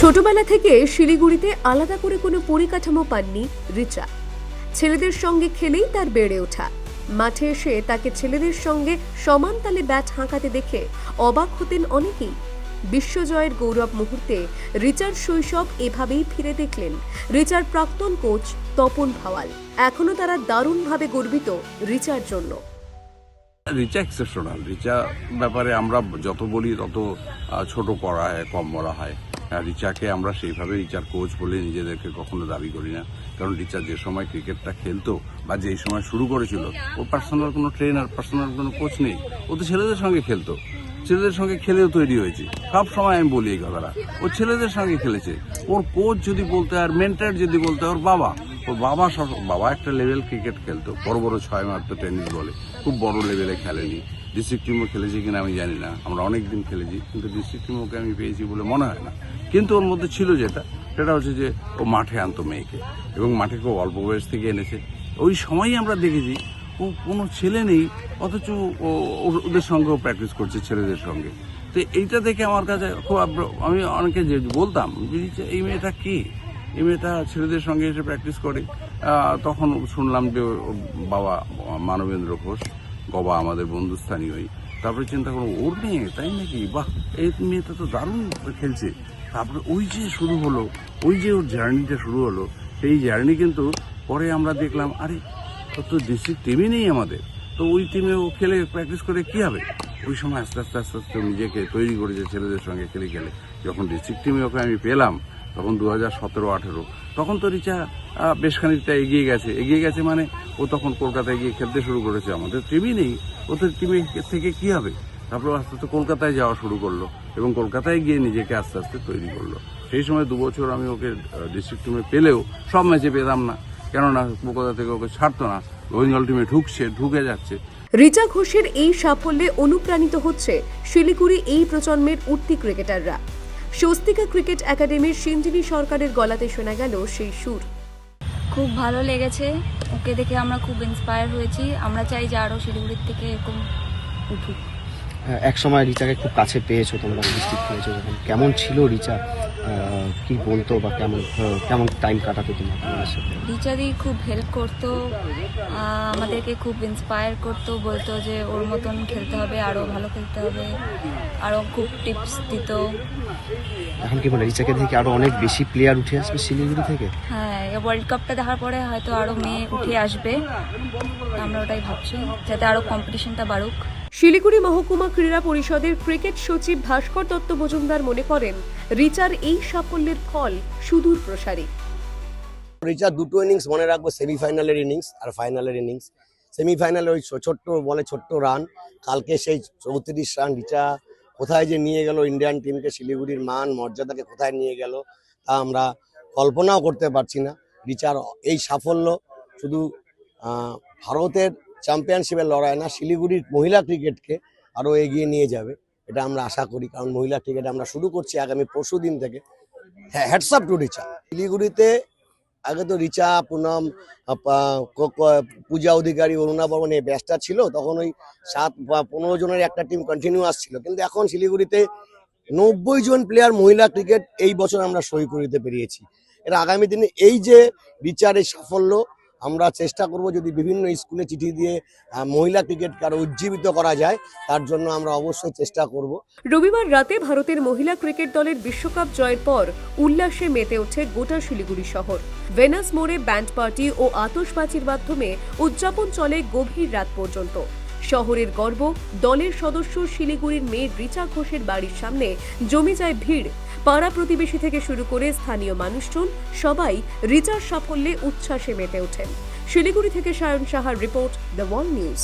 ছোটবেলা থেকে শিলিগুড়িতে আলাদা করে কোনো পরিকাঠামো পাননি রিচা। ছেলেদের সঙ্গে খেলেই তার বেড়ে ওঠা। মাঠে এসে তাকে ছেলেদের সঙ্গে সমান তালে ব্যাট হাঁকাতে দেখে অবাক হতেন অনেকেই। বিশ্বজয়ের গৌরব মুহূর্তে রিচার শৈশব এভাবেই ফিরে দেখলেন। রিচার প্রাক্তন কোচ তপন ভাওয়াল। এখনও তারা দারুণভাবে গর্বিত রিচার জন্য। রিচা এক্সেপশনাল রিচা ব্যাপারে আমরা যত বলি তত ছোট করা হয় কম বলা হয়। রিচাকে আমরা সেইভাবে রিচার কোচ বলে নিজেদেরকে কখনো দাবি করি না। কারণ রিচা যে সময় ক্রিকেটটা খেলতো বা যেই সময় শুরু করেছিল ওর পার্সোনাল কোনো ট্রেনার পার্সোনাল কোনো কোচ নেই। ও তো ছেলেদের সঙ্গে খেলতো। ছেলেদের সঙ্গে খেলেও তৈরি হয়েছে। সব সময় আমি বলি এই কথাটা। ও ছেলেদের সঙ্গে খেলেছে। ওর কোচ যদি বলতে আর মেন্টার যদি বলতে হয়, ওর বাবা। ওর বাবা সব- বাবা একটা লেভেল ক্রিকেট খেলতো। বড় বড় ছয় মারতো টেনিস বলে। খুব বড় লেভেলে খেলেনি। ডিস্ট্রিক্ট টিমও খেলেছি কিনা আমি জানি না। আমরা অনেক দিন খেলেছি, কিন্তু ডিস্ট্রিক্ট টিমও ওকে আমি পেয়েছি বলে মনে হয় না। কিন্তু ওর মধ্যে ছিল যেটা, সেটা হচ্ছে যে ও মাঠে আনতো মেয়েকে এবং মাঠে খুব অল্প বয়স থেকে এনেছে। ওই সময়ই আমরা দেখেছি ও কোনো ছেলে নেই, অথচ ও ওদের সঙ্গেও প্র্যাকটিস করছে ছেলেদের সঙ্গে। তো এইটা দেখে আমার কাছে খুব আমি অনেকে যে বলতাম যে এই মেয়েটা কি? এই মেয়েটা ছেলেদের সঙ্গে এসে প্র্যাকটিস করে। তখন শুনলাম যে বাবা মানবেন্দ্র ঘোষ, গবা আমাদের বন্ধুস্থানীয়ই তারপরে চিন্তা করো ওর মেয়ে? তাই নাকি? বাহ, এই মেয়েটা তো দারুণ খেলছে। তারপরে ওই যে শুরু হলো, ওই যে ওর জার্নিটা শুরু হলো, সেই জার্নি কিন্তু পরে আমরা দেখলাম, আরে ও তো ডিস্ট্রিক্ট টিমই নেই আমাদের। তো ওই টিমে ও খেলে প্র্যাকটিস করে কি হবে? ওই সময় আস্তে আস্তে আস্তে আস্তে নিজেকে তৈরি করেছে ছেলেদের সঙ্গে খেলে খেলে। যখন ডিস্ট্রিক্ট টিমে ওকে আমি পেলাম, তখন দু হাজার সতেরো, আঠেরো। তখন তো রিচা বেশ খানিকটা এগিয়ে গেছে। এগিয়ে গেছে মানে ও তখন কলকাতায় গিয়ে খেলতে শুরু করেছে। আমাদের টিমই নেই। ওদের টিমে থেকে কি হবে? তারপর আস্তে আস্তে কলকাতায় যাওয়া শুরু করল এবং কলকাতায় গিয়ে নিজেকে আস্তে আস্তে তৈরি করল। সেই সময় দু বছর আমি ওকে ডিস্ট্রিক্ট টিমে পেলেও সব ম্যাচে পেতাম না। কেননা কলকাতা থেকে ওকে ছাড়তো না। বেঙ্গল টিমে ঢুকছে ঢুকে যাচ্ছে। রিচা ঘোষের এই সাফল্যে অনুপ্রাণিত হচ্ছে শিলিগুড়ি এই প্রজন্মের উঠতি ক্রিকেটাররা স্বস্তিকা ক্রিকেট একাডেমির সিঞ্জিনী সরকারের গলাতে শোনা গেল সেই সুর। খুব ভালো লেগেছে। ওকে দেখে আমরা খুব ইন্সপায়ার হয়েছি। আমরা চাই যে আরও শিলিগুড়ির থেকে এরকম উঠুক। এক সময় রিচাকে খুব কাছে পেয়েছ তোমরা ডিস্ট্রিক্ট পেয়েছ যখন। কেমন ছিল রিচা? কি বলতো বা কেমন কেমন টাইম কাটাতো তোমার সাথে? রিচাদি খুব হেল্প করতো আমাদেরকে খুব ইন্সপায়ার করতো বলতো যে ওর মতন খেলতে হবে আরও ভালো খেলতে হবে আরও খুব টিপস দিত। এখন কি বলে রিচাকে দেখে আরও অনেক বেশি প্লেয়ার উঠে আসবে শিলিগুড়ি থেকে? হ্যাঁ ওয়ার্ল্ড কাপটা দেখার পরে হয়তো আরও মেয়ে উঠে আসবে। আমরা ওটাই ভাবছি যাতে আরও কম্পিটিশনটা বাড়ুক। শিলিগুড়ি মহকুমা ক্রীড়া পরিষদের ক্রিকেট সচিব ভাস্কর দত্ত মজুমদার মনে করেন, রিচার এই সাফল্যের ফল সুদূর প্রসারী। রিচার দুটো ইনিংস মনে রাখব সেমিফাইনালের ইনিংস আর ফাইনালের ইনিংস সেমিফাইনালে ওই ছোট্ট বলে ছোট্ট রান কালকে সেই চৌত্রিশ রান রিচা কোথায় যে নিয়ে গেল ইন্ডিয়ান টিমকে শিলিগুড়ির মান, মর্যাদাকে কোথায় নিয়ে গেল, তা আমরা কল্পনাও করতে পারছি না। রিচার এই সাফল্য শুধু ভারতের চ্যাম্পিয়নশিপের লড়াই না, শিলিগুড়ির মহিলা ক্রিকেটকে আরও এগিয়ে নিয়ে যাবে, এটা আমরা আশা করি। কারণ মহিলা ক্রিকেট আমরা শুরু করছি আগামী পরশু দিন থেকে। হ্যাঁ হ্যাটসঅ্যাপ টু রিচা। শিলিগুড়িতে আগে তো রিচা, পুনম পূজা অধিকারী, অরুণা বর্মন এই ব্যাচটা ছিল, তখন ওই সাত বা পনেরো জনের একটা টিম কন্টিনিউয়াস ছিল কিন্তু এখন শিলিগুড়িতে নব্বই জন প্লেয়ার মহিলা ক্রিকেট এই বছর আমরা সই করে দিতে পেরিয়েছি। এর আগামী দিনে এই যে রিচার এই সাফল্য আমরা চেষ্টা করব যদি বিভিন্ন স্কুলে চিঠি দিয়ে মহিলা ক্রিকেটকে উজ্জীবিত করা যায়, তার জন্য আমরা অবশ্যই চেষ্টা করব। রবিবার রাতে ভারতের মহিলা ক্রিকেট দলের বিশ্বকাপ জয়ের পর উল্লাসে মেতে ওঠে গোটা শিলিগুড়ি শহর। ভেনাস মোড়ে ব্যান্ড পার্টি ও আতশবাজির মাধ্যমে উদযাপন চলে গভীর রাত পর্যন্ত। শহরের গর্ব, দলের সদস্য শিলিগুড়ির মেয়ে রিচা ঘোষের বাড়ির সামনে জমে যায় ভিড়। পাড়া প্রতিবেশী থেকে শুরু করে স্থানীয় মানুষজন সবাই রিচার্জ সাফল্যে উচ্ছ্বাসে মেতে ওঠেন। শিলিগুড়ি থেকে সায়ন সাহার রিপোর্ট, দ্য ওয়াল নিউজ।